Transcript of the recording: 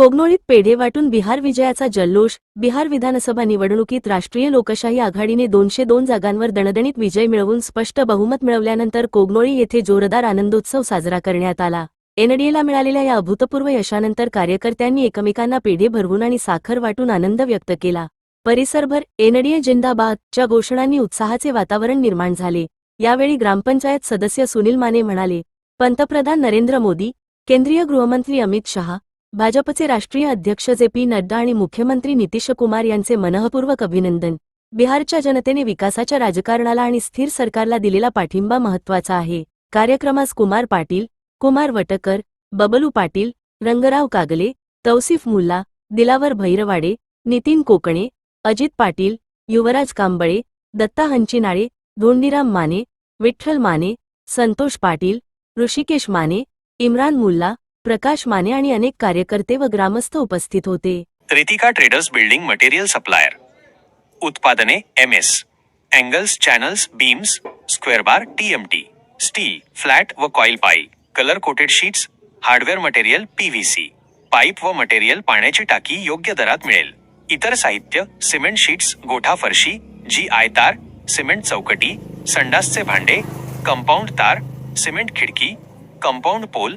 कोगनोळीत पेढे वाटून बिहार विजयाचा जल्लोष बिहार विधानसभा निवडणुकीत राष्ट्रीय लोकशाही आघाडीने दोनशे दोन जागांवर दणदणीत विजय मिळवून स्पष्ट बहुमत मिळवल्यानंतर कोगनोळी येथे जोरदार आनंदोत्सव साजरा करण्यात आला. एनडीएला मिळालेल्या या अभूतपूर्व यशानंतर कार्यकर्त्यांनी एकमेकांना पेढे भरवून आणि साखर वाटून आनंद व्यक्त केला. परिसरभर एनडीए जिंदाबादच्या घोषणांनी उत्साहाचे वातावरण निर्माण झाले. यावेळी ग्रामपंचायत सदस्य सुनील माने म्हणाले पंतप्रधान नरेंद्र मोदी केंद्रीय गृहमंत्री अमित शहा भाजपचे राष्ट्रीय अध्यक्ष जे पी नड्डा आणि मुख्यमंत्री नितीश कुमार यांचे मनःपूर्वक अभिनंदन. बिहारच्या जनतेने विकासाच्या राजकारणाला आणि स्थिर सरकारला दिलेला पाठिंबा महत्त्वाचा आहे. कार्यक्रमास कुमार पाटील कुमार वटकर बबलू पाटील रंगराव कागले तौसिफ मुल्ला दिलावर भैरवाडे नितीन कोकणे अजित पाटील युवराज कांबळे दत्ता हंचिनाळे धोंडीराम माने विठ्ठल माने संतोष पाटील ऋषिकेश माने इम्रान मुल्ला प्रकाश माने आणि अनेक कार्यकर्ते व ग्रामस्थ उपस्थित होते. Ritika traders building material supplier. उत्पादने M S. Angles channels beams square bar T steel flat व कॉईल पाई. Colour coated sheets hardware material PVC pipe व मटेरियल पाण्याची टाकी योग्य दरात मिळेल. इतर साहित्य सिमेंट शीट्स गोठा फरशी जी आय तार सिमेंट चौकटी संडासचे भांडे कंपाऊंड तार सिमेंट खिडकी कंपाऊंड पोल